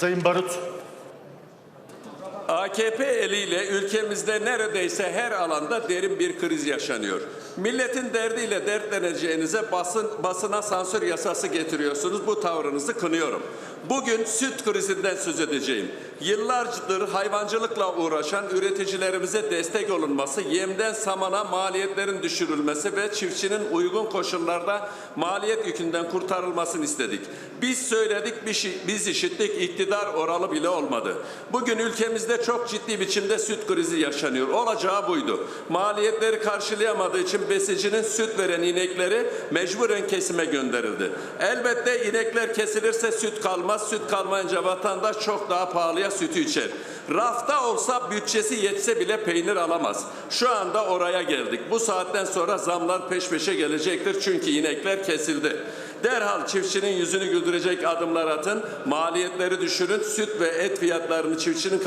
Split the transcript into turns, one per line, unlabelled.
Sayın Barut.
AKP eliyle ülkemizde neredeyse her alanda derin bir kriz yaşanıyor. Milletin derdiyle dertleneceğinize basın basına sansür yasası getiriyorsunuz. Bu tavrınızı kınıyorum. Bugün süt krizinden söz edeceğim. Yıllardır hayvancılıkla uğraşan üreticilerimize destek olunması, yemden samana maliyetlerin düşürülmesi ve çiftçinin uygun koşullarda maliyet yükünden kurtarılmasını istedik. Biz söyledik, biz işittik, iktidar oralı bile olmadı. Bugün ülkemizde çok ciddi biçimde süt krizi yaşanıyor. Olacağı buydu. Maliyetleri karşılayamadığı için besicinin süt veren inekleri mecburen kesime gönderildi. Elbette inekler kesilirse süt kalmaz. Süt kalmayınca vatandaş çok daha pahalıya sütü içer. Rafta olsa bütçesi yetse bile peynir alamaz. Şu anda oraya geldik. Bu saatten sonra zamlar peş peşe gelecektir çünkü inekler kesildi. Derhal çiftçinin yüzünü güldürecek adımlar atın. Maliyetleri düşürün. Süt ve et fiyatlarını çiftçinin